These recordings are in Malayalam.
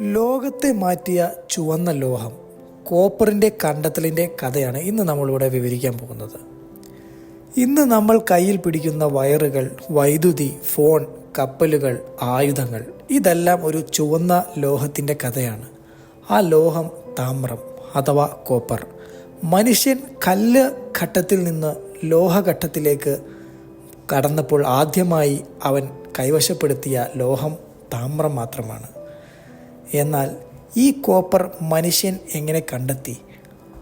ലോകത്തെ മാറ്റിയ ചുവന്ന ലോഹം കോപ്പറിന്റെ കണ്ടെത്തലിന്റെ കഥയാണ് ഇന്ന് നമ്മളിവിടെ വിവരിക്കാൻ പോകുന്നത്. ഇന്ന് നമ്മൾ കയ്യിൽ പിടിക്കുന്ന വയറുകൾ വൈദ്യുതി ഫോൺ കപ്പലുകൾ ആയുധങ്ങൾ ഇതെല്ലാം ഒരു ചുവന്ന ലോഹത്തിന്റെ കഥയാണ്. ആ ലോഹം താമ്രം അഥവാ കോപ്പർ. മനുഷ്യൻ കല്ല് ഘട്ടത്തിൽ നിന്ന് ലോഹഘട്ടത്തിലേക്ക് കടന്നപ്പോൾ ആദ്യമായി അവൻ കൈവശപ്പെടുത്തിയ ലോഹം താമ്രം മാത്രമാണ്. എന്നാൽ ഈ കോപ്പർ മനുഷ്യൻ എങ്ങനെ കണ്ടെത്തി?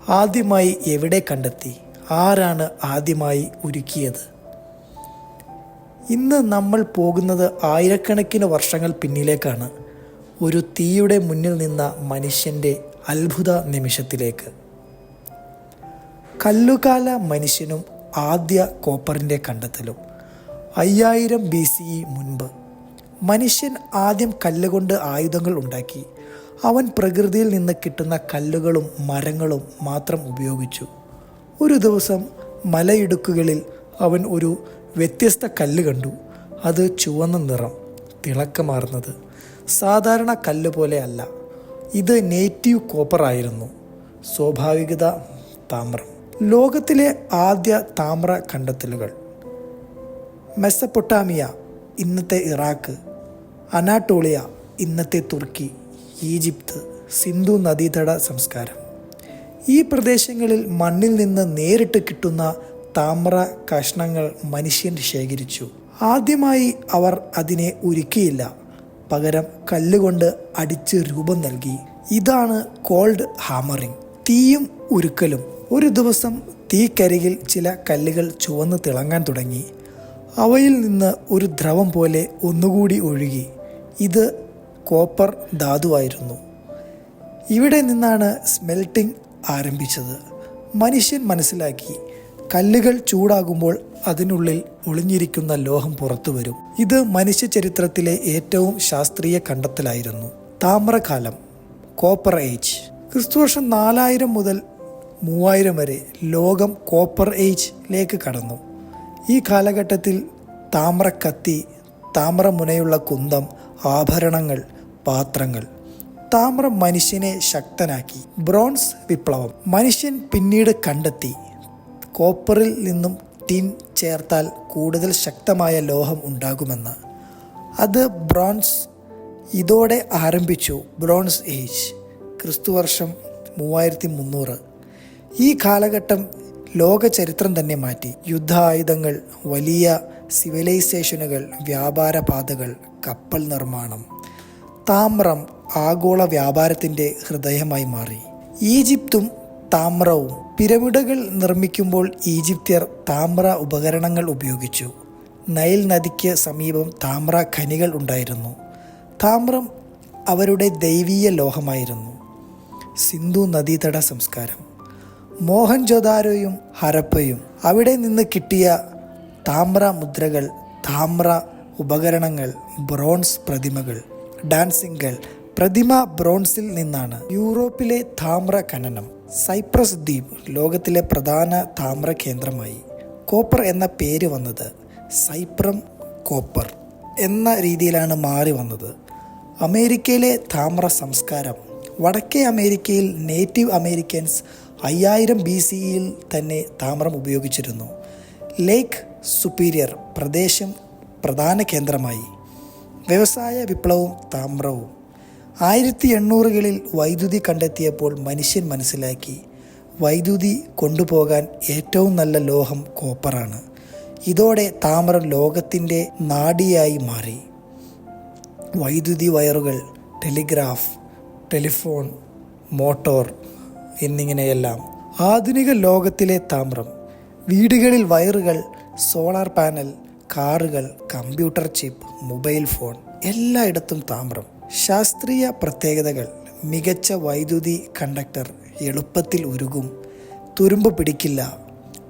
ആദ്യമായി എവിടെ കണ്ടെത്തി? ആരാണ് ആദ്യമായി ഉരുക്കിയത്? ഇന്ന് നമ്മൾ പോകുന്നത് ആയിരക്കണക്കിന് വർഷങ്ങൾ പിന്നിലേക്കാണ്. ഒരു തീയുടെ മുന്നിൽ നിന്ന മനുഷ്യന്റെ അത്ഭുത നിമിഷത്തിലേക്ക്. കല്ലുകാല മനുഷ്യനും ആദ്യ കോപ്പറിന്റെ കണ്ടെത്തലും. അയ്യായിരം ബി സി മുൻപ് മനുഷ്യൻ ആദ്യം കല്ലുകൊണ്ട് ആയുധങ്ങൾ ഉണ്ടാക്കി. അവൻ പ്രകൃതിയിൽ നിന്ന് കിട്ടുന്ന കല്ലുകളും മരങ്ങളും മാത്രം ഉപയോഗിച്ചു. ഒരു ദിവസം മലയിടുക്കുകളിൽ അവൻ ഒരു വ്യത്യസ്ത കല്ല് കണ്ടു. അത് ചുവന്ന നിറം തിളക്കമാർന്നത്. സാധാരണ കല്ല് പോലെ അല്ല. ഇത് നേറ്റീവ് കോപ്പർ ആയിരുന്നു. സ്വാഭാവികത താമ്രം. ലോകത്തിലെ ആദ്യ താമ്ര കണ്ടെത്തലുകൾ. മെസ്സപ്പൊട്ടാമിയ ഇന്നത്തെ ഇറാഖ്. അനാട്ടോളിയ ഇന്നത്തെ തുർക്കി ഈജിപ്ത് സിന്ധു നദീതട സംസ്കാരം. ഈ പ്രദേശങ്ങളിൽ മണ്ണിൽ നിന്ന് നേരിട്ട് കിട്ടുന്ന താമ്ര കഷ്ണങ്ങൾ മനുഷ്യൻ ശേഖരിച്ചു. ആദ്യമായി അവർ അതിനെ ഉരുക്കിയില്ല. പകരം കല്ലുകൊണ്ട് അടിച്ച് രൂപം നൽകി. ഇതാണ് കോൾഡ് ഹാമറിംഗ്. തീയും ഉരുക്കലും. ഒരു ദിവസം തീക്കരികിൽ ചില കല്ലുകൾ ചുവന്ന് തിളങ്ങാൻ തുടങ്ങി. അവയിൽ നിന്ന് ഒരു ദ്രവം പോലെ ഒന്നുകൂടി ഒഴുകി. ഇത് കോപ്പർ ധാതുവായിരുന്നു. ഇവിടെ നിന്നാണ് സ്മെൽട്ടിംഗ് ആരംഭിച്ചത്. മനുഷ്യൻ മനസ്സിലാക്കി കല്ലുകൾ ചൂടാകുമ്പോൾ അതിനുള്ളിൽ ഒളിഞ്ഞിരിക്കുന്ന ലോഹം പുറത്തു വരും. ഇത് മനുഷ്യ ചരിത്രത്തിലെ ഏറ്റവും ശാസ്ത്രീയ കണ്ടെത്തലായിരുന്നു താമ്രകാലം കോപ്പർ ഏജ്. ക്രിസ്തുവർഷം നാലായിരം മുതൽ മൂവായിരം വരെ ലോകം കോപ്പർ ഏജിലേക്ക് കടന്നു. ഈ കാലഘട്ടത്തിൽ താമ്രക്കത്തി താമ്രമുനയുള്ള കുന്തം ആഭരണങ്ങൾ പാത്രങ്ങൾ. താമ്രം മനുഷ്യനെ ശക്തനാക്കി. ബ്രോൺസ് വിപ്ലവം. മനുഷ്യൻ പിന്നീട് കണ്ടെത്തി. കോപ്പറിൽ നിന്നും ടിൻ ചേർത്താൽ കൂടുതൽ ശക്തമായ ലോഹം ഉണ്ടാകുമെന്ന്. അത് ബ്രോൺസ് ഇതോടെ ആരംഭിച്ചു. Bronze age. ക്രിസ്തുവർഷം മൂവായിരത്തി മുന്നൂറ് ഈ കാലഘട്ടം ലോക ചരിത്രം തന്നെ മാറ്റി. യുദ്ധായുധങ്ങൾ വലിയ സിവിലൈസേഷനുകൾ വ്യാപാര പാതകൾ കപ്പൽ നിർമ്മാണം താമ്രം ആഗോള വ്യാപാരത്തിന്റെ ഹൃദയമായി മാറി. ഈജിപ്തും താമ്രവും പിരമിഡുകൾ നിർമ്മിക്കുമ്പോൾ ഈജിപ്ത്യർ താമ്ര ഉപകരണങ്ങൾ ഉപയോഗിച്ചു. നൈൽ നദിക്ക് സമീപം താമ്ര ഖനികൾ ഉണ്ടായിരുന്നു. താമ്രം അവരുടെ ദൈവീയ ലോഹമായിരുന്നു. സിന്ധു നദീതട സംസ്കാരം. മോഹൻജൊദാരോയും ഹരപ്പയും അവിടെ നിന്ന് കിട്ടിയ താമ്ര മുദ്രകൾ താമ്ര ഉപകരണങ്ങൾ ബ്രോൺസ് പ്രതിമകൾ ഡാൻസിംഗൾ പ്രതിമ ബ്രോൺസിൽ നിന്നാണ് യൂറോപ്പിലെ താമ്ര ഖനനം. സൈപ്രസ് ദ്വീപ് ലോകത്തിലെ പ്രധാന താമ്ര കേന്ദ്രമായി. കോപ്പർ എന്ന പേര് വന്നത് സൈപ്രം കോപ്പർ എന്ന രീതിയിലാണ് മാറി വന്നത്. അമേരിക്കയിലെ താമ്ര സംസ്കാരം. വടക്കേ അമേരിക്കയിൽ നേറ്റീവ് അമേരിക്കൻസ് അയ്യായിരം ബി സിയിൽ തന്നെ താമ്രം ഉപയോഗിച്ചിരുന്നു. ലേക്ക് സുപ്പീരിയർ പ്രദേശം പ്രധാന കേന്ദ്രമായി. വ്യവസായ വിപ്ലവവും താമ്രവും. ആയിരത്തി എണ്ണൂറുകളിൽ വൈദ്യുതി കണ്ടെത്തിയപ്പോൾ മനുഷ്യൻ മനസ്സിലാക്കി വൈദ്യുതി കൊണ്ടുപോകാൻ ഏറ്റവും നല്ല ലോഹം കോപ്പറാണ്. ഇതോടെ താമരം ലോകത്തിന്റെ നാടിയായി മാറി. വൈദ്യുതി വയറുകൾ ടെലിഗ്രാഫ് ടെലിഫോൺ മോട്ടോർ എന്നിങ്ങനെയെല്ലാം ആധുനിക ലോകത്തിലെ താമ്രം. വീടുകളിൽ വയറുകൾ സോളാർ പാനൽ കാറുകൾ കമ്പ്യൂട്ടർ ചിപ്പ് മൊബൈൽ ഫോൺ എല്ലായിടത്തും താമ്രം. ശാസ്ത്രീയ പ്രത്യേകതകൾ. മികച്ച വൈദ്യുതി കണ്ടക്ടർ എളുപ്പത്തിൽ ഉരുകും. തുരുമ്പ് പിടിക്കില്ല.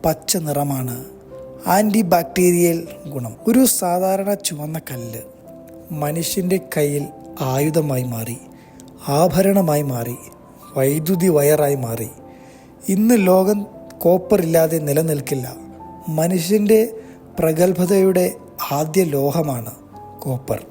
പച്ച നിറമാണ്. ആന്റി ബാക്ടീരിയൽ ഗുണം. ഒരു സാധാരണ ചുവന്ന കല്ല് മനുഷ്യന്റെ കയ്യിൽ ആയുധമായി മാറി ആഭരണമായി മാറി വൈദ്യുതി വയറായി മാറി. ഇന്ന് ലോകം കോപ്പർ ഇല്ലാതെ നിലനിൽക്കില്ല. മനുഷ്യന്റെ പ്രഗത്ഭതയുടെ ആദ്യ ലോഹമാണ് കോപ്പർ.